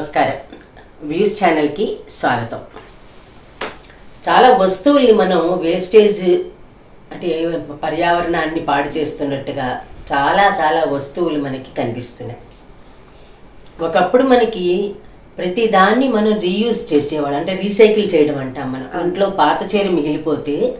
నమస్కారం. వ్యూస్ ఛానల్కి స్వాగతం. చాలా వస్తువుల్ని మనం వేస్టేజ్ అంటే పర్యావరణాన్ని పాడు చేస్తున్నట్టుగా చాలా చాలా వస్తువులు మనకి కనిపిస్తున్నాయి. ఒకప్పుడు మనకి ప్రతి దాన్ని మనం రీయూజ్ చేసేవాడు అంటే రీసైకిల్ చేయడం అంటాం మనం. ఇంట్లో పాత చీర మిగిలిపోతే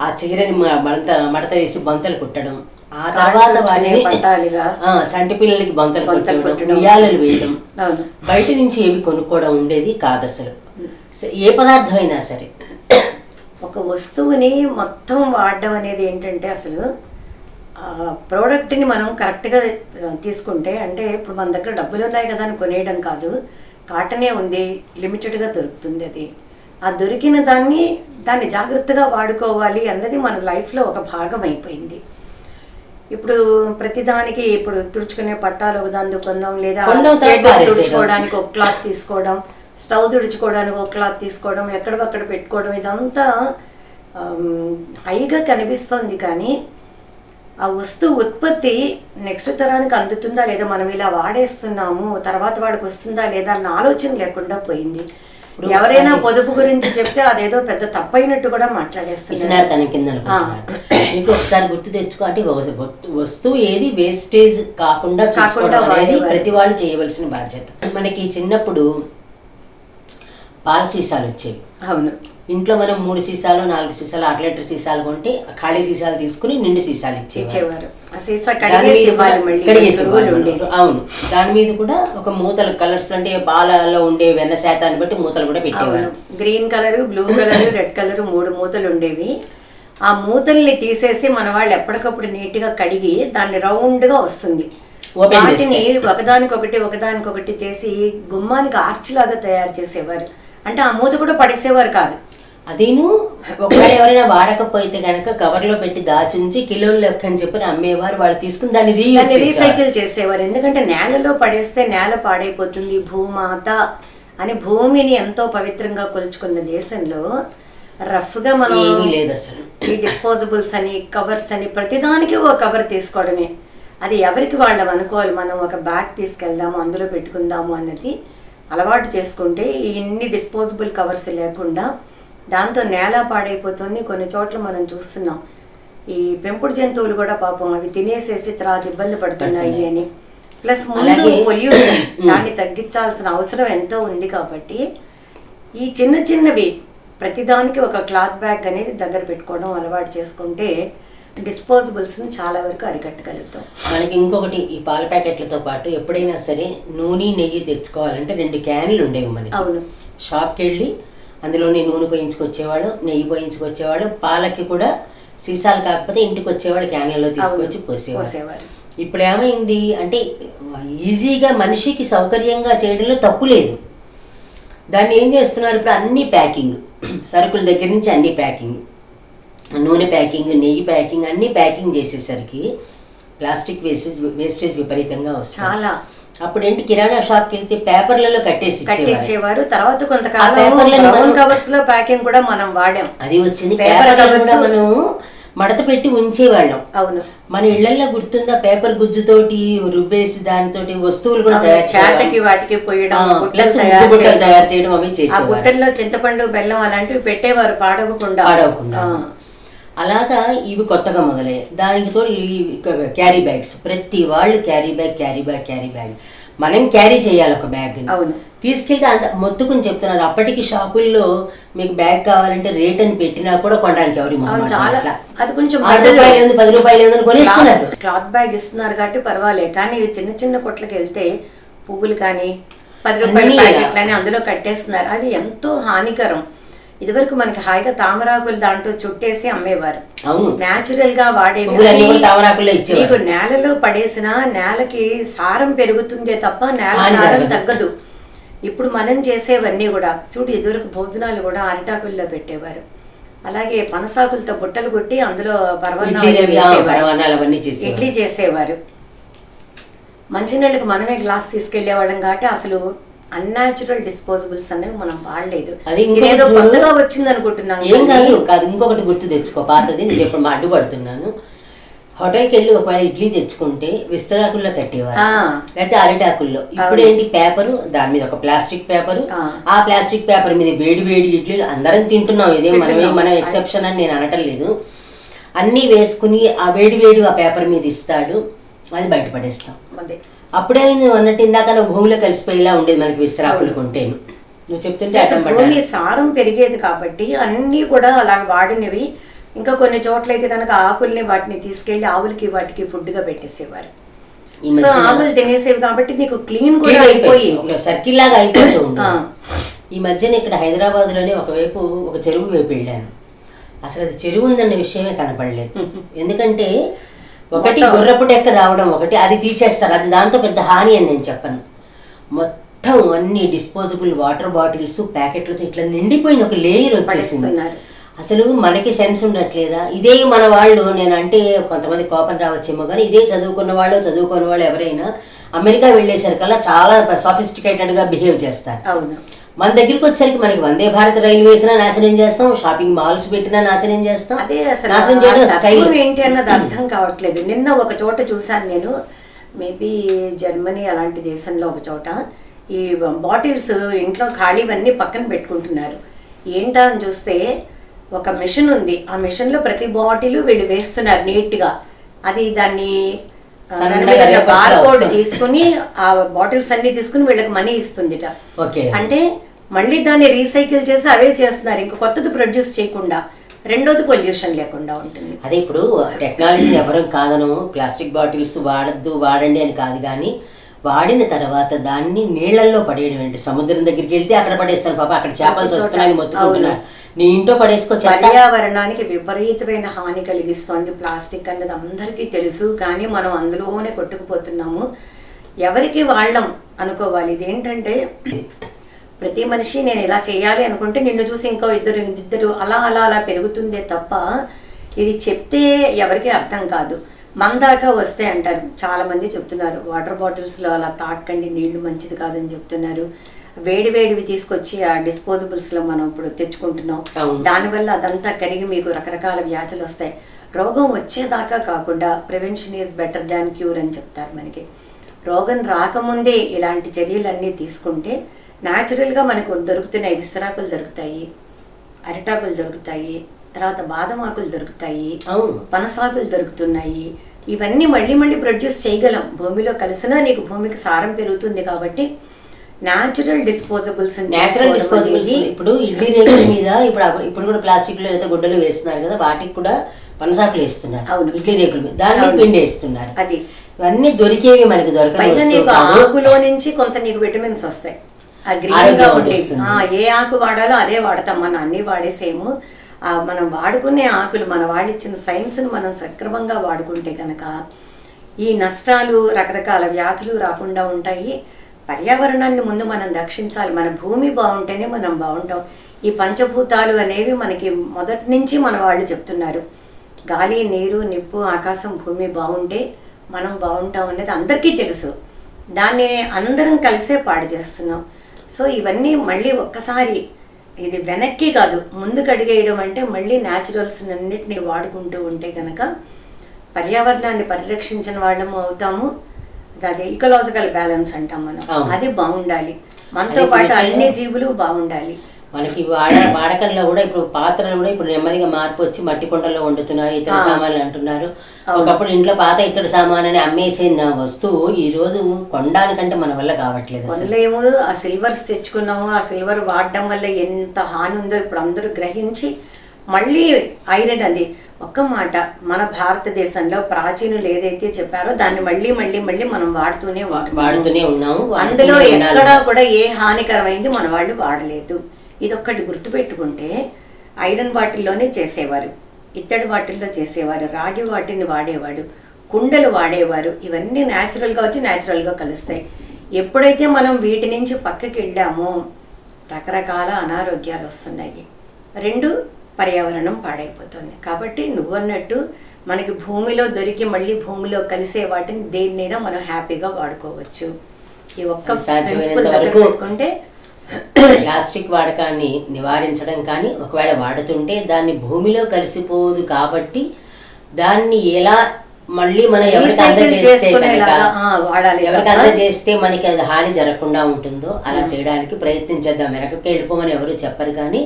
ఆ చీరని మడత మడత వేసి బంతలు కుట్టడం ఆ తర్వాత వాటిని పట్టాలిగా చంటి పిల్లలకి బంతలు కుట్టడం. ఉయ్యాలలు వేయడం. బయట నుంచి ఏవి కొనుక్కోవడం ఉండేది కాదు అసలు ఏ పదార్థం అయినా సరే. ఒక వస్తువుని మొత్తం వాడడం అనేది ఏంటంటే అసలు ప్రోడక్ట్ని మనం కరెక్ట్గా తీసుకుంటే అంటే ఇప్పుడు మన దగ్గర డబ్బులు ఉన్నాయి కదా అని కొనేయడం కాదు. కాటనే ఉంది లిమిటెడ్గా దొరుకుతుంది అది. ఆ దొరికిన దాన్ని దాన్ని జాగ్రత్తగా వాడుకోవాలి అన్నది మన లైఫ్లో ఒక భాగం అయిపోయింది. ఇప్పుడు ప్రతిదానికి ఇప్పుడు తుడుచుకునే పట్టాలు దాని కొందాం లేదా. తుడుచుకోవడానికి ఒక క్లాత్ తీసుకోవడం స్టవ్ తుడుచుకోవడానికి ఒక క్లాత్ తీసుకోవడం ఎక్కడికక్కడ పెట్టుకోవడం ఇదంతా హైగా కనిపిస్తుంది కానీ ఆ వస్తువు ఉత్పత్తి నెక్స్ట్ తరానికి అందుతుందా లేదా మనం ఇలా వాడేస్తున్నాము తర్వాత వాడికి వస్తుందా లేదా అన్న ఆలోచన లేకుండా పోయింది ఎవరైనా పొదుపు గురించి చెప్తే అదేదో పెద్ద తప్పైనట్టు కూడా మాట్లాడేస్తున్నారు. తన కింద. మీకు ఒకసారి గుర్తు తెచ్చుకో అంటే ఒక వస్తు- వస్తువు ఏది వేస్టేజ్ కాకుండా చూసుకోవడం అనేది. ప్రతి వాళ్ళు చేయవలసిన బాధ్యత. మనకి చిన్నప్పుడు పాల సీసాలు వచ్చేవి. అవును. ఇంట్లో మనం మూడు సీసాలు నాలుగు సీసాలు అర లీటర్ సీసాలు కొంటే ఖాళీ సీసాలు తీసుకుని నిండు సీసాలు ఇచ్చేవి ఇచ్చేవారు. అవును. దాని మీద కూడా ఒక మూతలు కలర్స్ అంటే పాలలో ఉండే వెన్న శాతాన్ని బట్టి మూతలు కూడా పెట్టేవారు. Green colour blue colour red colour మూడు మూతలు ఉండేవి. ఆ మూతల్ని తీసేసి మన వాళ్ళు ఎప్పటికప్పుడు నీట్గా కడిగి దాన్ని రౌండ్గా వస్తుంది వాటిని ఒకదానికొకటి ఒకదానికొకటి చేసి గుమ్మానికి ఆర్చ్ లాగా తయారు చేసేవారు. అంటే ఆ మూత కూడా పడేసేవారు కాదు. అదేను? ఒకవేళ ఎవరైనా వాడకపోతే గనక కవర్లో పెట్టి దాచుంచి కిలోల లెక్క అని చెప్పి అమ్మేవారు వాళ్ళు తీసుకుని దాన్ని రీయూజ్ రీసైకిల్ చేసేవారు. ఎందుకంటే నేలలో పడేస్తే నేల పాడైపోతుంది భూమాత అని భూమిని ఎంతో పవిత్రంగా కొలుచుకున్న దేశంలో రఫ్గా మనం ఏమీ లేదు అసలు. ఈ డిస్పోజబుల్స్ అని కవర్స్ అని ప్రతిదానికి ఒక కవర్ తీసుకోవడమే. అది ఎవరికి వాళ్ళం అనుకోవాలి. మనం ఒక బ్యాగ్ తీసుకెళ్దాము అందులో పెట్టుకుందాము అన్నది అలవాటు చేసుకుంటే ఇన్ని డిస్పోజబుల్ కవర్స్ లేకుండా దాంతో నేల పాడైపోతుంది. కొన్ని చోట్ల మనం చూస్తున్నాం. ఈ పెంపుడు జంతువులు కూడా పాపం అవి తినేసేసి తర్వాత ఇబ్బంది పడుతున్నాయి అని. ప్లస్ ముందు పొల్యూషన్ దాన్ని తగ్గించాల్సిన అవసరం ఎంతో ఉంది కాబట్టి ఈ చిన్న చిన్నవి ప్రతిదానికి ఒక క్లాత్ బ్యాగ్ అనేది దగ్గర పెట్టుకోవడం అలవాటు చేసుకుంటే డిస్పోజబుల్స్ని చాలా వరకు అరికట్టగలుగుతాం. మనకి ఇంకొకటి ఈ పాల ప్యాకెట్లతో పాటు ఎప్పుడైనా సరే నూనె నెయ్యి తెచ్చుకోవాలంటే రెండు క్యాన్లు ఉండేవి మనకి. అవును. షాప్కి వెళ్ళి అందులోని నూనె పోయించుకొచ్చేవాడు నెయ్యి పోయించుకొచ్చేవాడు పాలకి కూడా సీసాలు కాకపోతే ఇంటికి వచ్చేవాడు క్యాన్లలో తీసుకొచ్చి పోసేవాడు. పోసేవారు. ఇప్పుడు ఏమైంది అంటే ఈజీగా మనిషికి సౌకర్యంగా చేయడంలో తప్పు లేదు. దాన్ని ఏం చేస్తున్నారు ఇప్పుడు అన్ని ప్యాకింగ్ సరుకుల దగ్గర నుంచి అన్ని ప్యాకింగ్ నూనె ప్యాకింగ్ నెయ్యి ప్యాకింగ్ అన్ని ప్యాకింగ్ చేసేసరికి ప్లాస్టిక్ వేస్టేజ్ వేస్టేజ్ విపరీతంగా వస్తుంది. చాలా. అప్పుడు ఏంటి కిరాణా షాప్కి వెళ్తే పేపర్లలో కట్టేసి కట్టించేవారు తర్వాత కొంతకాలం కవర్స్లో ప్యాకింగ్ కూడా మనం వాడాం. అది వచ్చింది. పేపర్ కవర్స్ మనం మడత పెట్టి ఉంచేవాళ్ళం. అవును. మన ఇళ్ళలో గుర్తుందా పేపర్ గుజ్జుతోటి రుబ్బేసి దానితోటి వస్తువులు కూడా తయారు. వాటికి పోయడం తయారు చేయడం. అవి ఆ చేసేవారు బుట్టల్లో చింతపండు బెల్లం అలాంటివి పెట్టేవారు పాడవకుండా. పాడవకుండా. అలాగా ఇవి కొత్తగా మొదలయ్యాయి. దానికి తోడు క్యారీ బ్యాగ్స్. ప్రతి వాళ్ళు carry bag carry bag carry bag. మనం క్యారీ చేయాలి ఒక బ్యాగ్ అవును. తీసుకెళ్తే అంత మొత్తుకుని చెప్తున్నారు. అప్పటికి షాపుల్లో మీకు బ్యాగ్ కావాలంటే రేట్ అని పెట్టినా కూడా కొనడానికి ఎవరి చాలా. అది కొంచెం ఆరు రూపాయలు ఉంది పది రూపాయలు ఉంది కొనేస్తున్నారు. క్లాత్ బ్యాగ్ ఇస్తున్నారు కాబట్టి పర్వాలేదు కానీ చిన్న చిన్న కొట్లకి వెళ్తే పువ్వులు కానీ పది రూపాయల అందులో కట్టేస్తున్నారు. అవి ఎంతో హానికరం. ఇదివరకు మనకి హాయిగా తామరాకులు దాంట్లో చుట్టేసి అమ్మేవారు. న్యాచురల్గా వాడేవి ఇచ్చేవారు. నీకు నేలలో పడేసిన నేలకి సారం పెరుగుతుందే తప్ప నేల సారం. తగ్గదు. ఇప్పుడు మనం చేసేవన్నీ కూడా చూడు ఎదురుకు భోజనాలు కూడా అరిటాకుల్లో పెట్టేవారు. అలాగే పనసాకులతో బుట్టలు కొట్టి అందులో ఇడ్లీ చేసేవారు. మంచినీళ్ళకి మనమే గ్లాస్ తీసుకెళ్ళేవాళ్ళం కాబట్టి అసలు అన్యాచురల్ డిస్పోజబుల్స్ అనేవి మనం వాడలేదు. అది చూడు. కొత్తగా వచ్చింది అనుకుంటున్నాం ఏం కాదు కాదు ఇంకొకటి గుర్తు తెచ్చుకో పాతది నేను చెప్పి మా అడ్డుపడుతున్నాను. హోటల్కి వెళ్ళి ఒకవేళ ఇడ్లీ తెచ్చుకుంటే విస్తరాకుల్లో కట్టేవారు. లేకపోతే అరిటాకుల్లో. ఇప్పుడు ఏంటి పేపరు? దాని మీద ఒక ప్లాస్టిక్ పేపరు. ఆ. ఆ ప్లాస్టిక్ పేపర్ మీద వేడి వేడి ఇడ్లీలు అందరం తింటున్నాం. ఇదే మనమే మనం ఎక్సెప్షన్ అని నేను అనటం లేదు. అన్నీ వేసుకుని ఆ వేడి వేడి ఆ పేపర్ మీద ఇస్తాడు. అది బయటపడేస్తాం అదే. అప్పుడేమైంది నువ్వు అన్నట్టు ఇందాక నువ్వు భూమిలో కలిసిపోయేలా ఉండేది మనకి విస్తరాకులు కొంటేను. నువ్వు చెప్తుంటే భూమి సారం పెరిగేది కాబట్టి అన్నీ కూడా అలా వాడినవి. ఇంకా కొన్ని చోట్ల అయితే కనుక ఆకుల్ని వాటిని తీసుకెళ్ళి ఆవులకి వాటికి ఫుడ్గా పెట్టేసేవారు సో ఆవులు తినేసేవి కాబట్టి నీకు క్లీన్ కూడా అయిపోయేది. సర్కిల్ లాగా అయిపోతూ ఉంది ఆ. ఈ మధ్యన ఇక్కడ హైదరాబాద్లోనే ఒకవైపు ఒక చెరువు వైపు వెళ్ళాను. అసలు అది చెరువు ఉందన్న విషయమే కనపడలేదు. ఎందుకంటే ఒకటి గుర్రపు డెక్క రావడం ఒకటి అది తీసేస్తారు. అది దాంతో పెద్ద హాని అని నేను చెప్పను. మొత్తం అన్ని డిస్పోజబుల్ వాటర్ బాటిల్స్ ప్యాకెట్లతో ఇట్లా నిండిపోయిన ఒక లేయర్ వచ్చేసింది. అసలు మనకి సెన్స్ ఉండట్లేదా? ఇదే మన వాళ్ళు నేను అంటే కొంతమంది కోపం రావచ్చేమో కానీ ఇదే చదువుకున్న వాళ్ళు చదువుకున్న వాళ్ళు ఎవరైనా అమెరికా వెళ్ళేసరికల్లా చాలా sophisticated గా బిహేవ్ చేస్తారు. అవును. మన దగ్గరికి వచ్చేసరికి మనకి వందే భారత్ రైలు వేసినా నాశనం చేస్తాం షాపింగ్ మాల్స్ పెట్టినా నాశనం చేస్తాం. అదే నాశనం చేయడం స్టైల్ ఏంటి అన్నది అర్థం కావట్లేదు. నిన్న ఒక చోట చూశాను నేను. మేబీ జర్మనీ అలాంటి దేశంలో ఒక చోట ఈ బాటిల్స్ ఇంట్లో ఖాళీవన్నీ పక్కన పెట్టుకుంటున్నారు. ఏంటా అని చూస్తే ఒక మిషన్ ఉంది. ఆ మిషన్లో ప్రతి బాటిల్ వీళ్ళు వేస్తున్నారు నీట్గా అది దాన్ని బార్ కోడ్. తీసుకుని ఆ బాటిల్స్ అన్ని తీసుకుని వీళ్ళకి మనీ ఇస్తుందిట. ఓకే. అంటే మళ్ళీ దాన్ని రీసైకిల్ చేసి అవే చేస్తున్నారు. ఇంకా కొత్తది ప్రొడ్యూస్ చేయకుండా రెండోది పొల్యూషన్ లేకుండా ఉంటుంది. అదే ఇప్పుడు టెక్నాలజీని ఎవరం కాదనము. ప్లాస్టిక్ బాటిల్స్ వాడద్దు వాడండి అని కాదు కానీ వాడిన తర్వాత దాన్ని నీళ్ళల్లో పడేయడం ఏంటి? సముద్రం దగ్గరికి వెళ్తే అక్కడ పడేస్తాను పాప. అక్కడ చేపలు వస్తున్నాయి మొత్తుకుంటున్నారు. నీ ఇంట్లో పడేసుకో పర్యావరణానికి విపరీతమైన హాని కలిగిస్తోంది ప్లాస్టిక్ అన్నది అందరికీ తెలుసు కానీ మనం అందులోనే కొట్టుకుపోతున్నాము. ఎవరికి వాళ్ళం అనుకోవాలి. ఇదేంటంటే ప్రతి మనిషి నేను ఇలా చేయాలి అనుకుంటే నిన్ను చూసి ఇంకో ఇద్దరు ఇద్దరు అలా అలా అలా పెరుగుతుందే తప్ప ఇది చెప్తే ఎవరికి అర్థం కాదు. మన దాకా వస్తే అంటారు. చాలా మంది చెప్తున్నారు వాటర్ బాటిల్స్లో అలా తాటకండి నీళ్ళు మంచిది కాదని చెప్తున్నారు. వేడి వేడివి తీసుకొచ్చి ఆ డిస్పోజబుల్స్లో మనం ఇప్పుడు తెచ్చుకుంటున్నాం. దానివల్ల అదంతా కరిగి మీకు రకరకాల వ్యాధులు వస్తాయి. రోగం వచ్చేదాకా కాకుండా prevention is better than cure అని చెప్తారు మనకి. రోగం రాకముందే ఇలాంటి చర్యలన్నీ తీసుకుంటే న్యాచురల్గా మనకు దొరుకుతున్నాయి విస్తరాకులు దొరుకుతాయి అరిటాకులు దొరుకుతాయి తర్వాత బాదం ఆకులు దొరుకుతాయి పనసాకులు దొరుకుతున్నాయి. ఇవన్నీ మళ్ళీ మళ్ళీ ప్రొడ్యూస్ చేయగలం. భూమిలో కలిసినా నీకు భూమికి సారం పెరుగుతుంది కాబట్టి న్యాచురల్ డిస్పోజబుల్స్ నేచురల్ డిస్పోజబుల్స్ ఇప్పుడు ఇడ్లీ రేకుల మీద ఇప్పుడు ఇప్పుడు కూడా ప్లాస్టిక్లో ఏదైతే గుడ్డలు వేస్తున్నారు కదా వాటికి కూడా పనసాకులు వేస్తున్నారు. అవును. ఇడ్లీ రేకుల మీద. దాన్ని అవును. పిండి వేస్తున్నారు. అది. ఇవన్నీ దొరికేవి మనకి దొరకని పైగా వస్తువు నీకు కాదు. ఆకులో నుంచి కొంత నీకు విటమిన్స్ వస్తాయి. ఆ గ్రీన్గా ఆరోగ్యం ఉండి వస్తుంది. ఆ, ఏ ఆకు వాడాలో అదే వాడతాం. మనం అన్ని వాడేసేము. మనం వాడుకునే ఆకులు మన వాళ్ళు ఇచ్చిన సైన్స్ని మనం సక్రమంగా వాడుకుంటే కనుక ఈ నష్టాలు రకరకాల వ్యాధులు రాకుండా ఉంటాయి. పర్యావరణాన్ని ముందు మనం రక్షించాలి. మన భూమి బాగుంటేనే మనం బాగుంటాం. ఈ పంచభూతాలు అనేవి మనకి మొదటి నుంచి మన వాళ్ళు చెప్తున్నారు. గాలి నీరు నిప్పు ఆకాశం భూమి బాగుంటే మనం బాగుంటాం అనేది అందరికీ తెలుసు. దాన్ని అందరం కలిసే పాడు చేస్తున్నాం. సో ఇవన్నీ మళ్ళీ ఒక్కసారి ఇది వెనక్కి కాదు ముందుకు అడిగేయడం అంటే మళ్ళీ న్యాచురల్స్ అన్నిటినీ వాడుకుంటూ ఉంటే కనుక పర్యావరణాన్ని పరిరక్షించిన వాళ్ళము అవుతాము. అది ఇకలాజికల్ బ్యాలెన్స్ అంటాం మనం. అది బాగుండాలి. మనతో పాటు అన్ని జీవులు బాగుండాలి. మనకి వాడ వాడకంలో కూడా ఇప్పుడు పాత్రలు కూడా ఇప్పుడు నెమ్మదిగా మార్పు వచ్చి మట్టి కుండల్లో వండుతున్నారు ఇతర సామాన్లు అంటున్నారు. ఒకప్పుడు ఇంట్లో పాత ఇతర సామాన్ అని అమ్మేసిన వస్తువు ఈ రోజు కొనడానికంటే మన వల్ల కావట్లేదు అసలు. కొనలేము ఆ సిల్వర్స్ తెచ్చుకున్నాము ఆ సిల్వర్ వాడడం వల్ల ఎంత హాని ఉందో ఇప్పుడు అందరూ గ్రహించి మళ్ళీ ఐరన్ అది. ఒక్క మాట మన భారతదేశంలో ప్రాచీనులు ఏదైతే చెప్పారో దాన్ని మళ్ళీ మళ్ళీ మళ్ళీ మనం వాడుతూనే వాడు వాడుతూనే ఉన్నాము అందులో. ఎక్కడా కూడా ఏ హానికరమైంది మన వాళ్ళు వాడలేదు. ఇదొక్కటి గుర్తుపెట్టుకుంటే ఐరన్ వాటిల్లోనే చేసేవారు ఇత్తడి వాటిల్లో చేసేవారు రాగి వాటిని వాడేవాడు కుండలు వాడేవారు ఇవన్నీ న్యాచురల్గా వచ్చి న్యాచురల్గా కలుస్తాయి. ఎప్పుడైతే మనం వీటి నుంచి పక్కకి వెళ్ళామో రకరకాల అనారోగ్యాలు వస్తున్నాయి. రెండు పర్యావరణం పాడైపోతుంది. కాబట్టి నువ్వన్నట్టు మనకి భూమిలో దొరికి మళ్ళీ భూమిలో కలిసే వాటిని దేన్నైనా మనం హ్యాపీగా వాడుకోవచ్చు. ఈ ఒక్క ప్రిన్సిపల్ దగ్గర పెట్టుకుంటే ప్లాస్టిక్ వాడకాన్ని నివారించడం కానీ ఒకవేళ వాడుతుంటే దాన్ని భూమిలో కలిసిపోదు కాబట్టి దాన్ని ఎలా మళ్ళీ మనం ఎవరికి అందజేస్తే ఎవరికి అందజేస్తే మనకి అది హాని జరగకుండా ఉంటుందో అలా చేయడానికి ప్రయత్నించేద్దాం. వెనకకి వెళ్ళిపోమని ఎవరు చెప్పరు కానీ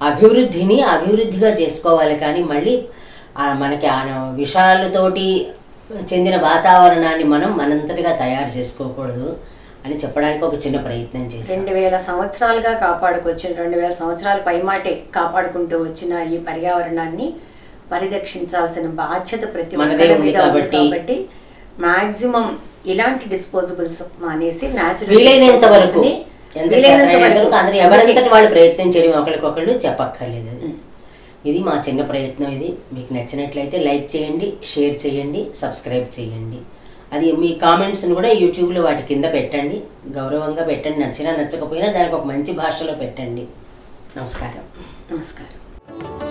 అభివృద్ధిని అభివృద్ధిగా చేసుకోవాలి కానీ మళ్ళీ మనకి ఆ విషయాలతోటి చెందిన వాతావరణాన్ని మనం మనంతటిగా తయారు చేసుకోకూడదు. అని చెప్పడానికి ఒక చిన్న ప్రయత్నం చేశాం. రెండు వేల సంవత్సరాలుగా కాపాడుకొచ్చిన రెండు వేల సంవత్సరాల పైమాటే కాపాడుకుంటూ వచ్చిన ఈ పర్యావరణాన్ని పరిరక్షించాల్సిన బాధ్యత ప్రతి మనదే ఒక్కరి ఉంది మీద ఉంది కాబట్టి- మాక్సిమం ఇలాంటి డిస్పోజబుల్స్ మానేసి న్యాచురల్ వీలైనంత వరకు ఎంత వీలైనంత చేతనైనంత వరకు వరకు అందరూ ఎవరంతటి వాళ్ళు ప్రయత్నం చేయడం ఒకరికొకళ్ళు చెప్పక్కర్లేదు ఇది మా చిన్న ప్రయత్నం ఇది. మీకు నచ్చినట్లయితే లైక్ చేయండి షేర్ చేయండి సబ్స్క్రైబ్ చేయండి. అది మీ కామెంట్స్ని కూడా యూట్యూబ్లో వాటి కింద పెట్టండి. గౌరవంగా పెట్టండి. నచ్చినా నచ్చకపోయినా దానికి ఒక మంచి భాషలో పెట్టండి. నమస్కారం. నమస్కారం.